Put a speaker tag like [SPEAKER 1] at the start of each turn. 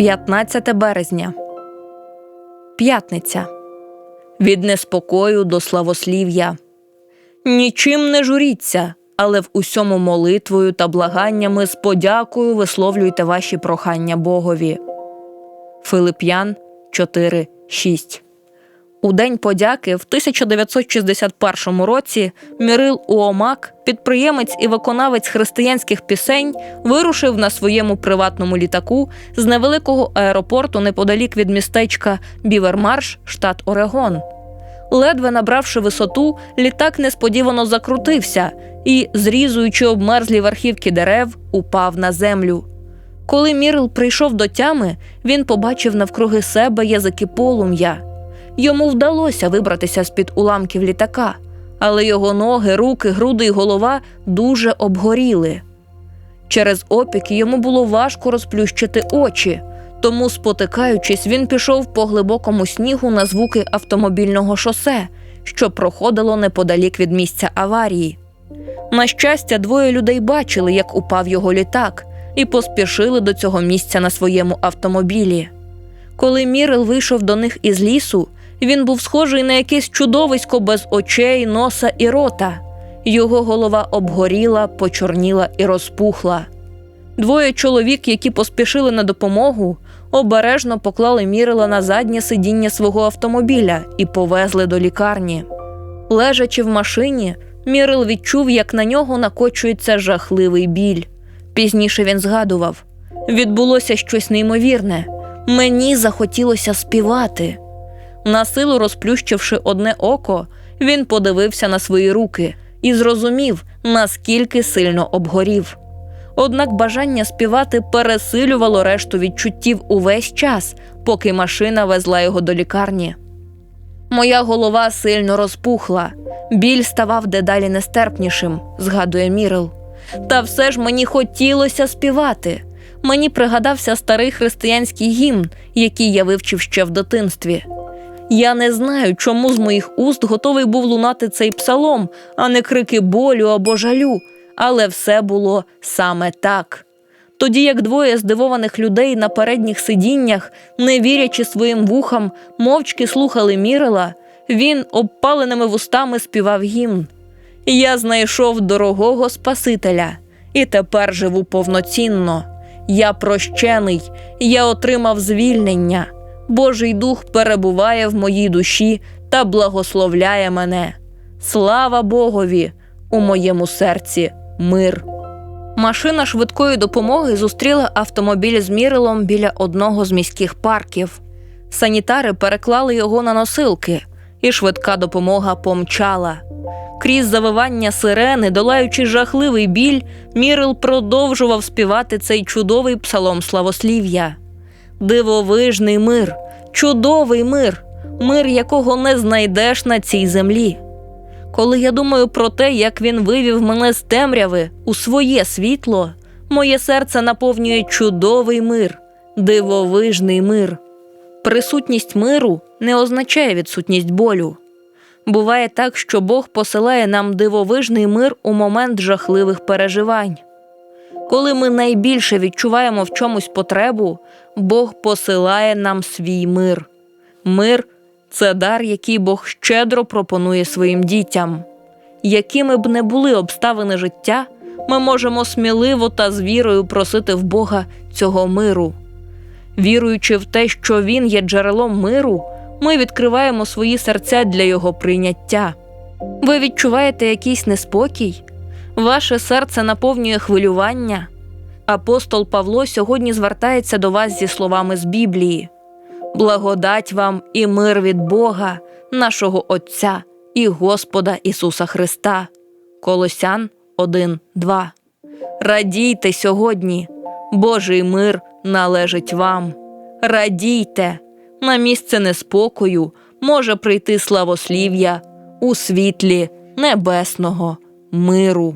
[SPEAKER 1] 15 березня. П'ятниця. Від неспокою до славослів'я. Нічим не журіться, але в усьому молитвою та благаннями з подякою висловлюйте ваші прохання Богові. Филип'ян 4, 6 у День подяки в 1961 році Мірил Уомак, підприємець і виконавець християнських пісень, вирушив на своєму приватному літаку з невеликого аеропорту неподалік від містечка Бівермарш, штат Орегон. Ледве набравши висоту, літак несподівано закрутився і, зрізуючи обмерзлі верхівки дерев, упав на землю. Коли Мірл прийшов до тями, він побачив навкруги себе язики полум'я. Йому вдалося вибратися з під уламків літака, але його ноги, руки, груди й голова дуже обгоріли. Через опіки йому було важко розплющити очі, тому, спотикаючись, він пішов по глибокому снігу на звуки автомобільного шосе, що проходило неподалік від місця аварії. На щастя, двоє людей бачили, як упав його літак, і поспішили до цього місця на своєму автомобілі. Коли Мірел вийшов до них із лісу, він був схожий на якесь чудовисько без очей, носа і рота. Його голова обгоріла, почорніла і розпухла. Двоє чоловік, які поспішили на допомогу, обережно поклали Мірела на заднє сидіння свого автомобіля і повезли до лікарні. Лежачи в машині, Мірел відчув, як на нього накочується жахливий біль. Пізніше він згадував: відбулося щось неймовірне. Мені захотілося співати. Насилу розплющивши одне око, він подивився на свої руки і зрозумів, наскільки сильно обгорів. Однак бажання співати пересилювало решту відчуттів увесь час, поки машина везла його до лікарні. Моя голова сильно розпухла, біль ставав дедалі нестерпнішим, згадує Мірел. Та все ж мені хотілося співати. Мені пригадався старий християнський гімн, який я вивчив ще в дитинстві. Я не знаю, чому з моїх уст готовий був лунати цей псалом, а не крики болю або жалю, але все було саме так. Тоді як двоє здивованих людей на передніх сидіннях, не вірячи своїм вухам, мовчки слухали Мірела, він обпаленими вустами співав гімн. Я знайшов дорогого Спасителя і тепер живу повноцінно. Я прощений, я отримав звільнення. Божий дух перебуває в моїй душі та благословляє мене. Слава Богові! У моєму серці мир. Машина швидкої допомоги зустріла автомобіль з Мірелом біля одного з міських парків. Санітари переклали його на носилки, і швидка допомога помчала. Крізь завивання сирени, долаючи жахливий біль, Мірел продовжував співати цей чудовий псалом славослів'я. Дивовижний мир, чудовий мир, мир, якого не знайдеш на цій землі. Коли я думаю про те, як він вивів мене з темряви у своє світло, моє серце наповнює чудовий мир, дивовижний мир. Присутність миру не означає відсутність болю. Буває так, що Бог посилає нам дивовижний мир у момент жахливих переживань. Коли ми найбільше відчуваємо в чомусь потребу, Бог посилає нам свій мир. Мир це дар, який Бог щедро пропонує своїм дітям. Якими б не були обставини життя, ми можемо сміливо та з вірою просити в Бога цього миру. Віруючи в те, що Він є джерелом миру, ми відкриваємо свої серця для Його прийняття. Ви відчуваєте якийсь неспокій? Ваше серце наповнює хвилювання. Апостол Павло сьогодні звертається до вас зі словами з Біблії: Благодать вам і мир від Бога, нашого Отця і Господа Ісуса Христа. Колосян 1, 2. Радійте сьогодні, Божий мир належить вам. Радійте, на місце неспокою може прийти славослів'я у світлі небесного миру.